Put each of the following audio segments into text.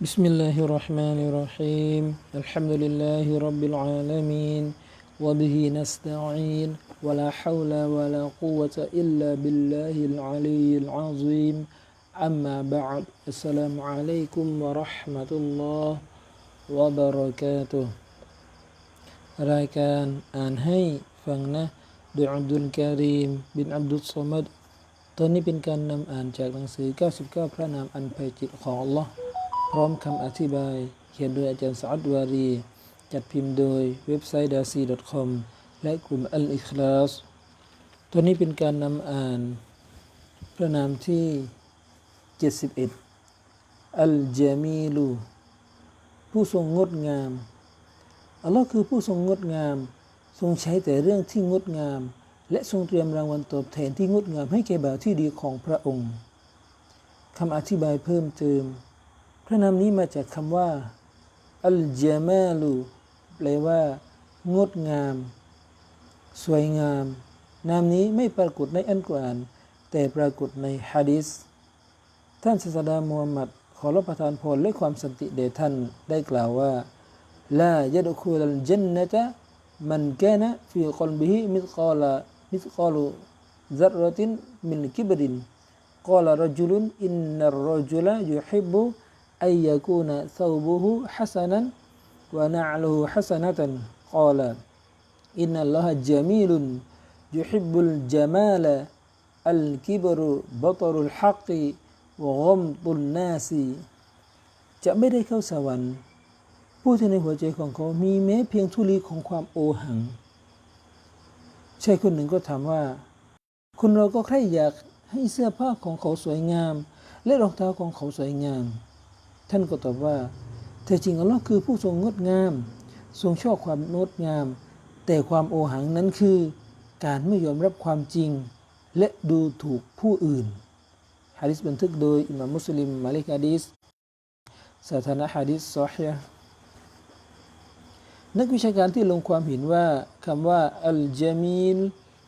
بسم الله الرحمن الرحيم الحمد لله رب العالمين وبه نستعين ولا حول ولا قوة إلا بالله العلي العظيم أما بعد السلام عليكم ورحمة الله وبركاته รายการอ่านให้ฟังนะโดยอับดุลการีม บินอับดุลสมัดตอนนี้เป็นการนำอ่านจากหนังสือ 99 พระนามอันไพจิตของ Allah พร้อมคำอธิบาย เขียนโดยอาจารย์สอัดวารี จัดพิมพ์โดยเว็บไซต์ d a ซี .com และกลุ่มอัลอิคลาสตัวนี้เป็นการนำอ่าน พระนามที่ 71 อัลจามีลูผู้ทรงงดงาม อัลลอฮ์คือผู้ทรงงดงาม ทรงใช้แต่เรื่องที่งดงาม และทรงเตรียมรางวัลตอบแทนที่งดงามให้แก่บ่าวที่ดีของพระองค์คำอธิบายเพิ่มเติม พระนามนี้มาจากคำว่าอัลเจมาลูแปลว่า งดงาม สวยงาม นามนี้ไม่ปรากฏในอันกุรอาน แต่ปรากฏในฮะดิษท่านศาสดามูฮัมหมัด ขอรับประทานพรและความสันติเดชท่านได้กล่าวว่าลายดคูลัลจันนะจะมันแกนะฟีกลบิฮิมิสกอลามิสกอลูซัรตินมินกิบรินกอลารจุลุนอินนารจุลยุฮิบู أن يكون ثوبه حسنا ونعله حسنة قال إن الله جميل يحب الجمال الكبر بطر الحق وغمط الناس จะไม่ได้เข้าสวรรค์ ผู้ที่ในหัวใจของเขามีแม้เพียงทุลีของความโอหัง ใช่คนหนึ่งก็ถามว่า คนเราก็ใครอยากให้เสื้อผ้าของเขาสวยงาม และรองเท้าของเขาสวยงาม ท่านก็ตอบว่าแต่จริงอัลลอฮ์คือผู้ทรงงดงาม ทรงชอบความงดงาม แต่ความโอหังนั้นคือ การไม่ยอมรับความจริง และดูถูกผู้อื่นฮะดิษบันทึกโดยอิหม่ามมุสลิมมาลิกฮะดิษสถานะฮะดิษซอฮีนักวิชาการที่ลงความเห็นว่าคำว่าอัลจามีล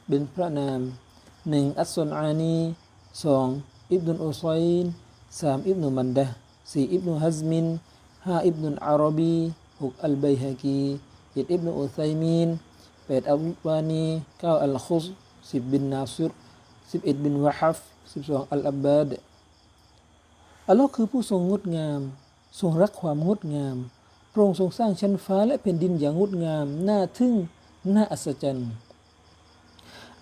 เป็นพระนามหนึ่งอัสซอนอานีสองอิบนุอุซัยน์สามอิบนุมันดะ สี่อิบนุฮัซมินห้าอิบนุอารบีหกอัลไบฮะกีเจ็ดอิบนุอุไซมีนแปดอัลบานีเก้าอัลคุสสิบบินนาซิรสิบเอ็ดบินวะฮัฟสิบสองอัลอับบาดอัลลอฮ์คือผู้ทรงงดงาม ทรงรักความงดงามโปร่งทรงสร้างชั้นฟ้าและแผ่นดินอย่างงดงาม น่าทึ่ง น่าอัศจรรย์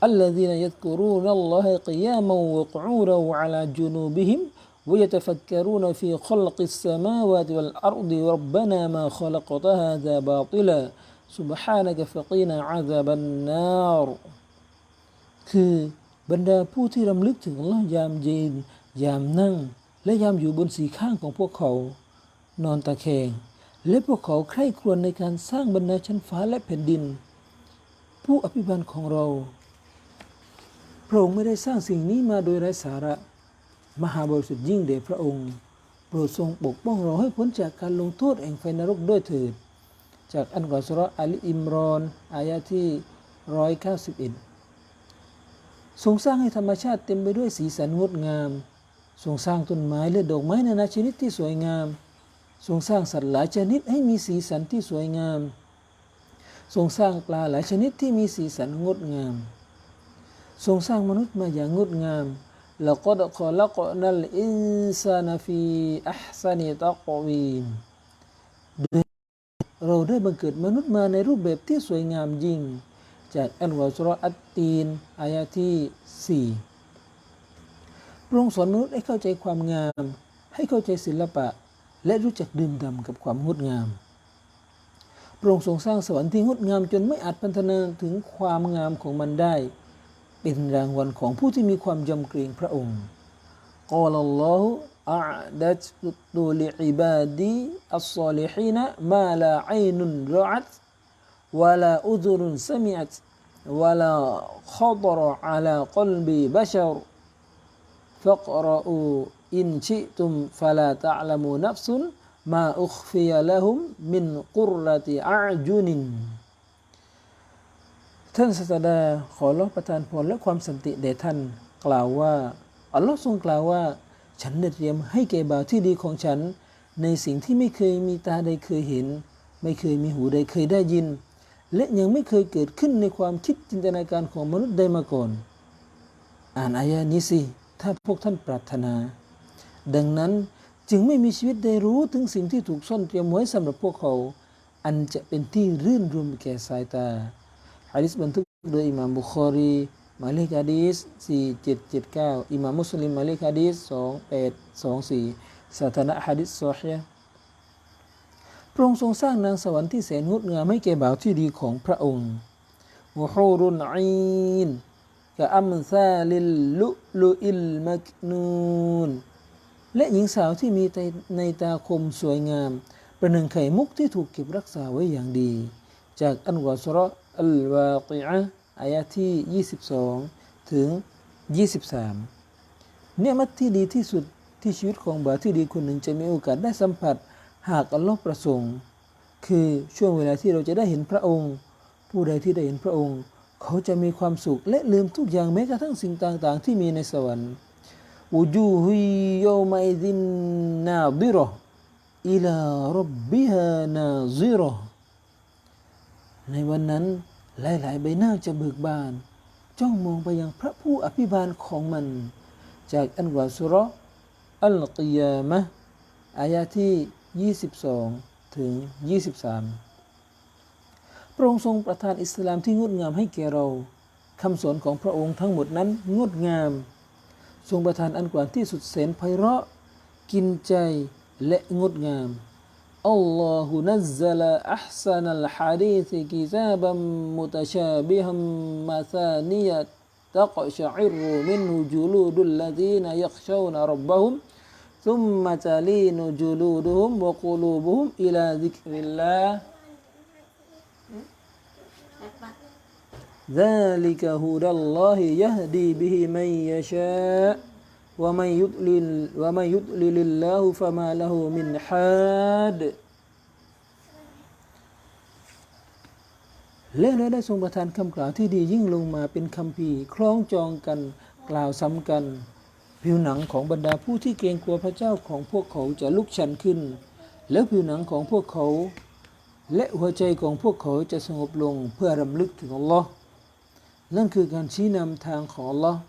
อัลลอฮ์ที่นั้นยกรูนัลลอฮ์กิยามันวะกูรูอัลาจุนูบิฮิม ويتفكرون في خلق السماوات والأرض ربنا ما خلقت هذا باطلا سبحانك فقنا عذاب النار คือบรรดาผู้ที่รำลึกถึงอัลลอฮ์ยามยืน ยามนั่ง และยามอยู่บนสีข้างของพวกเขา นอนตะแคง และพวกเขาใคร่ครวญในการสร้างบรรดาชั้นฟ้าและแผ่นดิน ผู้อภิบาลของเรา พระองค์ไม่ได้สร้างสิ่งนี้มาโดยไร้สาระ มหาบริสุทธิ์ยิ่งเดชพระองค์ โปรดทรงปกป้องเราให้พ้นจากการลงโทษแห่งไฟนรกด้วยเถิด จากอันกอรสุรอัลอิมรอนอายะที่ร้อยเก้าสิบเอ็ดทรงสร้างให้ธรรมชาติเต็มไปด้วยสีสันงดงาม ทรงสร้างต้นไม้และดอกไม้นานาชนิดที่สวยงาม ทรงสร้างสัตว์หลายชนิดให้มีสีสันที่สวยงาม ทรงสร้างปลาหลายชนิดที่มีสีสันงดงาม ทรงสร้างมนุษย์มาอย่างงดงาม ล้วก็ขละกนัลอินซานฟีอัพซานิตะกวีมเราได้บังเกิดมนุษย์มาในรูปแบบที่สวยงามยิ่ง จากอันวาสรอัตตีนอายะที่สี่พระองค์สอนมนุษย์ให้เข้าใจความงาม ให้เข้าใจศิลปะ และรู้จักดื่มด่ำกับความงดงามพระองค์ทรงสร้างสวรรค์ที่งดงามจนไม่อาจพันธนาถึงความงามของมันได้ เป็นรางวัลของผู้ที่มีความยำเกรงพระองค์กอลัลลอฮุอาดัตตุลิอิบาดีอัลซอลิฮีนะมาลาอินุนรอัตวะลาอุดุรุนสมิอัตวะลาขดรอาลากลบีบัชรฟักรอูอินชิตุมฟะลาตะลามูนัฟซุนมาอุคฟิยะละฮุมมินกุรรติอาจุนิน ท่านศาสดาขอรับประทานพรและความสันติแด่ท่านกล่าวว่า อัลลอฮ์ทรงกล่าวว่า ฉันได้เตรียมให้แก่บ่าวที่ดีของฉัน ในสิ่งที่ไม่เคยมีตาใดเคยเห็น ไม่เคยมีหูใดเคยได้ยิน และยังไม่เคยเกิดขึ้นในความคิดจินตนาการของมนุษย์ใดมาก่อน อ่านอายะนี้สิ ถ้าพวกท่านปรารถนา ดังนั้นจึงไม่มีชีวิตได้รู้ถึงสิ่งที่ถูกซ่อนเตรียมไว้สำหรับพวกเขา อันจะเป็นที่รื่นรมแก่สายตา ฮะดิษบันทึกโดยอิหม่ามบุคอรีหมายเลขฮะดีษ4779อิหม่ามมุสลิมหมายเลขฮะดีษ2824สถานะฮะดิษซอฮีพระองค์ทรงสร้างนางสวรรค์ที่แสนงดงามให้แก่บ่าวที่ดีของพระองค์วะฮูรุนอีนกะอัมซาลิลลุลุอิลมักนูนและหญิงสาวที่มีในตาคมสวยงาม ประหนึ่งไข่มุกที่ถูกเก็บรักษาไว้อย่างดี จากอันวาสระ อัลวาติอะอายะที่ 22 ถึง 23 เนี่ยมัดที่ดีที่สุดที่ชีวิตของบ่าวที่ดีคนหนึ่งจะมีโอกาสได้สัมผัส หากอัลลอฮ์ประสงค์ คือช่วงเวลาที่เราจะได้เห็นพระองค์ ผู้ใดที่ได้เห็นพระองค์ เขาจะมีความสุขและลืมทุกอย่างแม้กระทั่งสิ่งต่างๆ ที่มีในสวรรค์อูจูฮุยโยมาอิดินนาบิรออิลารับบิฮานาซิรอ ในวันนั้นหลาย ๆ ใบหน้าจะเบิกบาน จ้องมองไปยังพระผู้อภิบาลของมัน จากอันวาสุราะห์อัลกิยามะอายะที่ 22 ถึง 23 พระองค์ทรงประทานอิสลามที่งดงามให้แก่เราคำสอนของพระองค์ทั้งหมดนั้นงดงาม ทรงประทานอันกว่าที่สุดแสนไพเราะ กินใจและงดงาม الله نزل أحسن الحديث كتابا متشابها مثانية تقشعر منه جلود الذين يخشون ربهم ثم تلين جلودهم وقلوبهم إلى ذكر الله. ذلك هدى الله يهدي به من يشاء. ومن يضلل ومن يضلل الله فما له من حاد และเราได้ทรงประทานคำกล่าวที่ดียิ่งลงมาเป็นคำพีร์คล้องจองกันกล่าวซ้ำกัน ผิวหนังของบรรดาผู้ที่เกรงกลัวพระเจ้าของพวกเขาจะลุกชันขึ้น แล้วผิวหนังของพวกเขา และหัวใจของพวกเขาจะสงบลงเพื่อรำลึกถึงอัลลอฮ์นั่นคือการชี้นำทางของอัลลอฮ์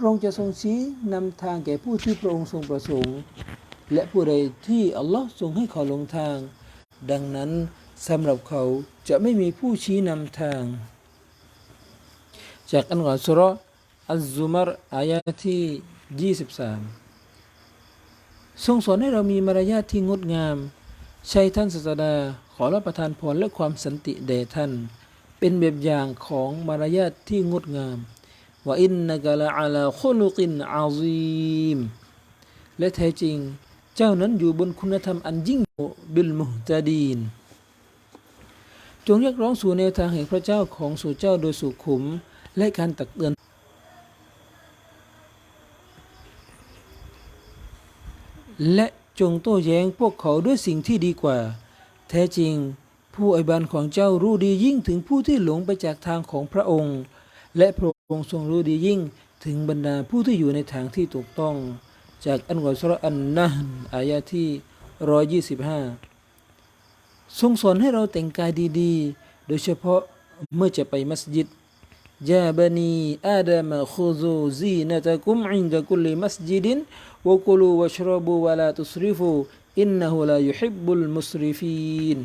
พระองค์จะทรงชี้นำทางแก่ผู้ที่พระองค์ทรงประสงค์ และผู้ใดที่อัลลอฮ์ทรงให้เขาลงทาง ดังนั้นสำหรับเขาจะไม่มีผู้ชี้นำทาง จากอันกอสุราะห์อัลซุมารอายะที่ 23 ทรงสอนให้เรามีมารยาทที่งดงาม ใช้ท่านศาสดาขอรับประทานพรและความสันติแด่ท่าน เป็นแบบอย่างของมารยาทที่งดงาม ว่าอินนักละอาลาคุลุกินอาซีมและแท้จริง เจ้านั้นอยู่บนคุณธรรมอันยิ่งบิลมุฮตาดีน จงเรียกร้องสู่แนวทางแห่งพระเจ้าของสู่เจ้าโดยสุขุม และการตักเตือน และจงโต้แย้งพวกเขาด้วยสิ่งที่ดีกว่า แท้จริง ผู้อิบานของเจ้ารู้ดียิ่งถึงผู้ที่หลงไปจากทางของพระองค์ และพระ องค์ทรงรู้ดียิ่งถึงบรรดาผู้ที่อยู่ในทางที่ถูกต้อง จากอันกอสุรอันนะห์อายะที่ 125 ทรงสอนให้เราแต่งกายดีๆ โดยเฉพาะเมื่อจะไปมัสยิดยาบนีอาดามคุซูซีนตะกุมอินดะกุลมัสยิดินวะกุลูวะชรบูวะลาตุสริฟูอินนะฮูลายุฮิบบุลมุสริฟีน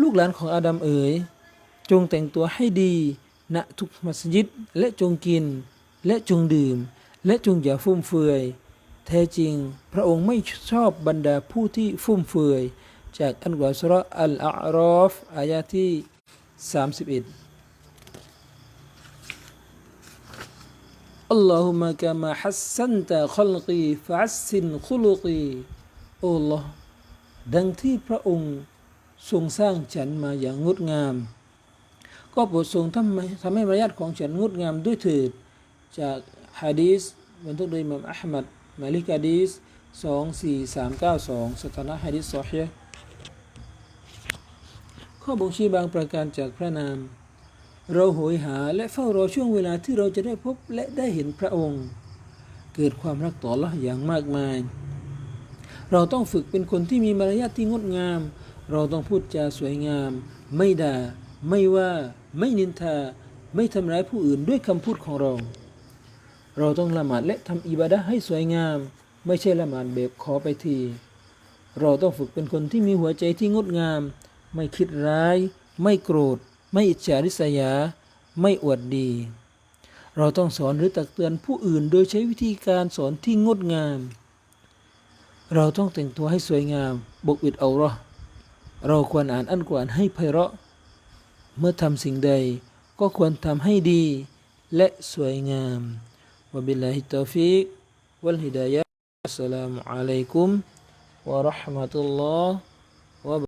ลูกหลานของอาดัมเอ๋ย จงแต่งตัวให้ดี ณทุกมัสยิด และจงกิน และจงดื่ม และจงอย่าฟุ่มเฟือย แท้จริง พระองค์ไม่ชอบบรรดาผู้ที่ฟุ่มเฟือย จากอันกวาสุเราะห์อัลอาอรอฟอายะที่ 31 اللهم كما حسنت خلقي فحسن خلقي โอ้ลอดังที่พระองค์ทรงสร้างฉันมาอย่างงดงาม ก็โปรดทรงทำให้ทำให้มารยาทของฉันงดงามด้วยเถิด จากฮะดีษบรรทุกโดยมัมอัลมัดมายเลขฮะดีษ24392สามเก้าสองสถานะฮะดีษซอฮีข้อบ่งชี้บางประการจากพระนาม เราโหยหาและเฝ้ารอช่วงเวลาที่เราจะได้พบและได้เห็นพระองค์ เกิดความรักต่อละอย่างมากมาย เราต้องฝึกเป็นคนที่มีมารยาทที่งดงาม เราต้องพูดจาสวยงาม ไม่ด่า ไม่ว่า ไม่นินทา ไม่ทำร้ายผู้อื่นด้วยคำพูดของเรา เราต้องละหมาดและทำอิบาดะห์ให้สวยงาม ไม่ใช่ละหมาดแบบขอไปที เราต้องฝึกเป็นคนที่มีหัวใจที่งดงาม ไม่คิดร้าย ไม่โกรธ ไม่อิจฉาริษยา ไม่อวดดี เราต้องสอนหรือตักเตือนผู้อื่นโดยใช้วิธีการสอนที่งดงาม เราต้องแต่งตัวให้สวยงาม บกปิดเอาเราเราควรอ่านอันกวานให้ไพเราะ เมื่อทำสิ่งใดก็ควรทำให้ดี และสวยงามวบิลลาฮิตตอฟิกวัลฮิดายะอัสสลามุอะลัยกุมวะราะห์มะตุลลอฮ์